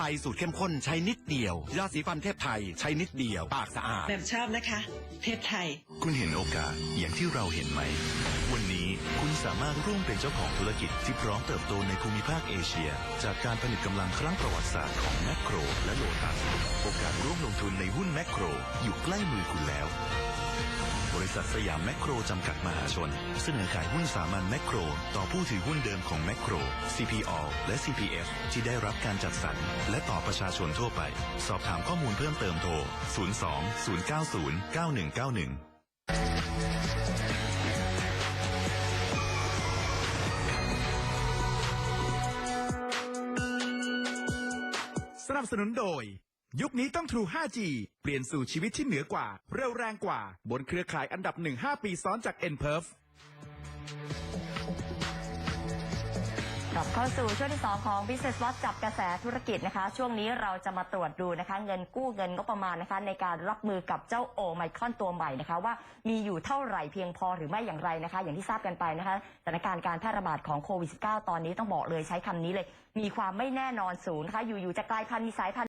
รสูตรเข้มข้นใช้นิดเดียว ยาสีฟันเทพไทยใช้นิดเดียว ปากสะอาด แบบชอบนะคะ เทพไทย คุณเห็นโอกาสอย่างที่เราเห็นไหม วันนี้คุณสามารถร่วมเป็นเจ้าของธุรกิจที่พร้อมเติบโตในภูมิภาคเอเชีย จากการผนึกกำลังครั้งประวัติศาสตร์ของแมคโครและโลตัส โอกาสร่วมลงทุนในหุ้นแมคโคร อยู่ใกล้มือคุณแล้ว บริษัทสยามแมคโครจำกัดมหาชน เสนอขายหุ้นสามัญแมคโคร ต่อผู้ถือหุ้นเดิมของแมคโคร CPO และ CPF ที่ได้รับการจัดสรรและต่อประชาชนทั่วไป สอบถามข้อมูลเพิ่มเติมโทร 02 090 9191สนับสนุนโดย ยุคนี้ต้อง True 5G เปลี่ยนสู่ชีวิตที่เหนือกว่า เร็วแรงกว่า บนเครือข่ายอันดับ 1 5 ปีซ้อนจาก n p e r f กลับเข้าสู่ช่วงที่ 2 ของ Business Watch จับกระแสธุรกิจนะคะ ช่วงนี้เราจะมาตรวจดูนะคะ เงินกู้เงินงบประมาณนะคะ ในการรับมือกับเจ้าโอไมครอนตัวใหม่นะคะ ว่ามีอยู่เท่าไหร่เพียงพอหรือไม่อย่างไรนะคะ อย่างที่ทราบกันไปนะคะสถานการณ์การแพร่ระบาดของโควิด -19 ตอนนี้ต้องบอกเลยใช้คำนี้เลย มีความไม่แน่นอนสูงนะคะอยู่ๆจะกลายพันธุ์มีสายพันธุ์